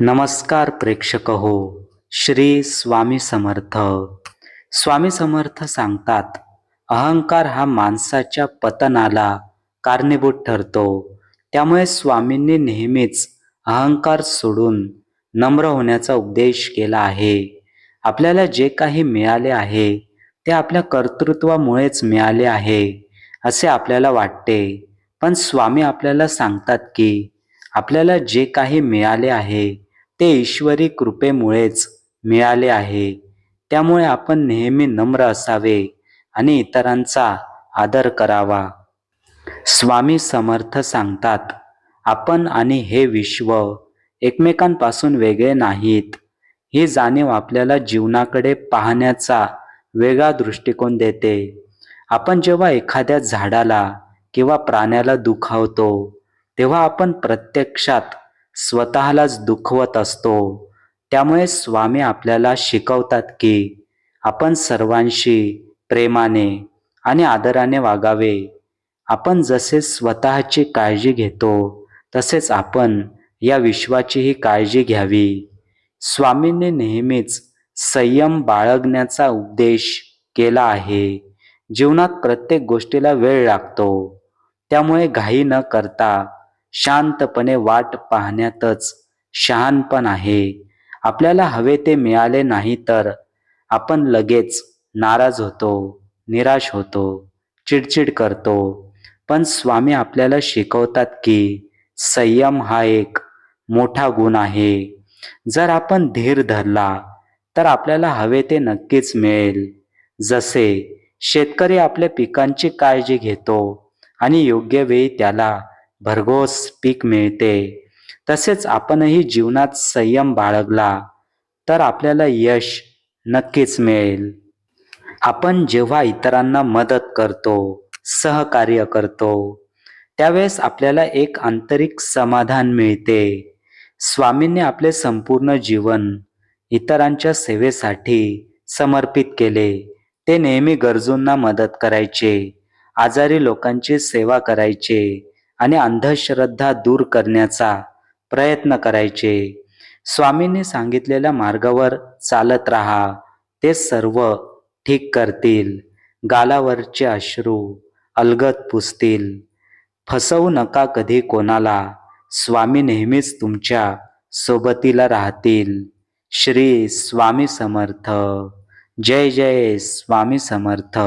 नमस्कार प्रेक्षक हो श्री स्वामी समर्थ. स्वामी समर्थ सांगतात अहंकार हा माणसाच्या पतनाला कारणीभूत ठरतो. त्यामुळे स्वामींनी नेहमीच अहंकार सोडून नम्र होण्याचा उपदेश केला आहे. आपल्याला जे काही मिळाले आहे ते आपल्या कर्तृत्वामुळेच मिळाले आहे असे आपल्याला वाटते. पण स्वामी आपल्याला सांगतात की आपल्याला जे काही मिळाले आहे ते ईश्वरी कृपेमुळेच मिळाले आहे. त्यामुळे आपण नेहमी नम्र असावे आणि इतरांचा आदर करावा. स्वामी समर्थ सांगतात आपण आणि हे विश्व एकमेकांपासून वेगळे नाहीत. ही जाणीव आपल्याला जीवनाकडे पाहण्याचा वेगळा दृष्टिकोन देते. आपण जेव्हा एखाद्या झाडाला किंवा प्राण्याला दुखावतो तेव्हा आपण प्रत्यक्षात स्वतःलाच दुखवत असतो. त्यामुळे स्वामी आपल्याला शिकवतात की आपण सर्वांशी प्रेमाने आणि आदराने वागावे. आपण जसे स्वतःची काळजी घेतो तसेच आपण या विश्वाचीही काळजी घ्यावी. स्वामींनी नेहमीच संयम बाळगण्याचा उपदेश केला आहे. जीवनात प्रत्येक गोष्टीला वेळ लागतो. त्यामुळे घाई न करता शांतपणे वाट पाहण्यातच शहाणपण आहे. आपल्याला हवे ते मिळाले नाही तर आपण लगेच नाराज होतो निराश होतो चिडचिड करतो. पण स्वामी आपल्याला शिकवतात की संयम हा एक मोठा गुण आहे. जर आपण धीर धरला तर आपल्याला हवे ते नक्कीच मिळेल. जसे शेतकरी आपल्या पिकांची काळजी घेतो आणि योग्य वेळी त्याला भरघोस पीक मिळते. तसेच आपणही जीवनात संयम बाळगला तर आपल्याला यश नक्कीच मिळेल. आपण जेव्हा इतरांना मदत करतो सहकार्य करतो त्यावेळेस आपल्याला एक आंतरिक समाधान मिळते. स्वामींनी आपले संपूर्ण जीवन इतरांच्या सेवेसाठी समर्पित केले. ते नेहमी गरजूंना मदत करायचे आजारी लोकांची सेवा करायचे आणि अंधश्रद्धा दूर करण्याचा प्रयत्न करायचे. स्वामींनी सांगितलेल्या मार्गावर चालत राहा. ते सर्व ठीक करतील. गालावरचे अश्रू अलगत पुसतील. फसवू नका कधी कोणाला. स्वामी नेहमीच तुमच्या सोबतीला राहतील. श्री स्वामी समर्थ. जय जय स्वामी समर्थ.